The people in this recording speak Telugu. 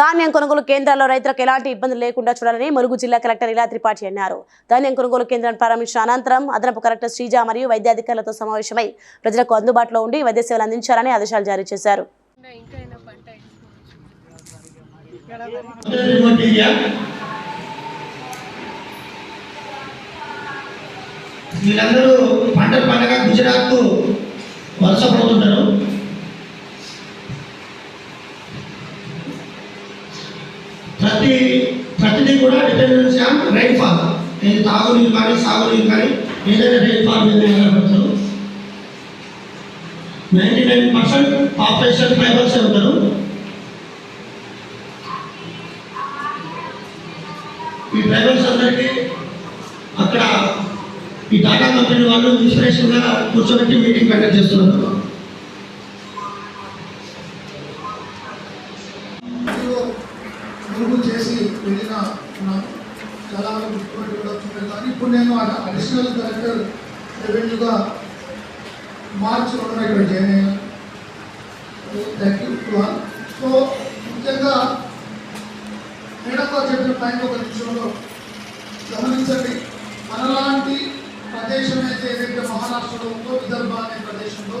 ధాన్యం కొనుగోలు కేంద్రాల్లో రైతులకు ఎలాంటి ఇబ్బందులు లేకుండా చూడాలని ములుగు జిల్లా కలెక్టర్ ఇలా త్రిపాఠి అన్నారు. ధాన్యం కొనుగోలు కేంద్రాన్ని ప్రారంభించిన అనంతరం అదనపు కలెక్టర్ శ్రీజ మరియు వైద్యాధికారులతో సమావేశమై ప్రజలకు అందుబాటులో ఉండి వైద్య సేవలు అందించాలని ఆదేశాలు జారీ చేశారు. వీళ్ళందరూ పంట పండగ గుజరాత్ ప్రతి ప్రతిదీ కూడా డిపెండెన్స్ ఆన్ రైన్ ఫాల్ ఇది తాగునీరు కానీ సాగునీరు కానీ ఏదైనా రైన్ ఫాల్ మీద ఆధారపడతారు. Ninety nine percent population tribals ఉంటారు? ఈ ట్రైబల్స్ అందరికీ అక్కడ ఈ టాటా కంపెనీ వాళ్ళు ఇన్స్పిరేషన్గా కూర్చోబెట్టి మీటింగ్ కండక్ట్ చేస్తున్నారు. మురుగు చేసి వెళ్ళిన ఉన్నాను చాలా వరకు కూడా చూడలేదు కానీ ఇప్పుడు నేను అడిషనల్ డైరెక్టర్ రెవెన్యూగా మార్చి రెండున ఇక్కడ జాయిన్ అయ్యాను. థ్యాంక్ యూ టు సో ముఖ్యంగా మేడం చెప్పిన పాయింట్ ఒక నిమిషంలో గమనించండి. మనలాంటి ప్రదేశం అయితే ఏదైతే మహారాష్ట్రలో ఉందో విదర్భ అనే ప్రదేశంలో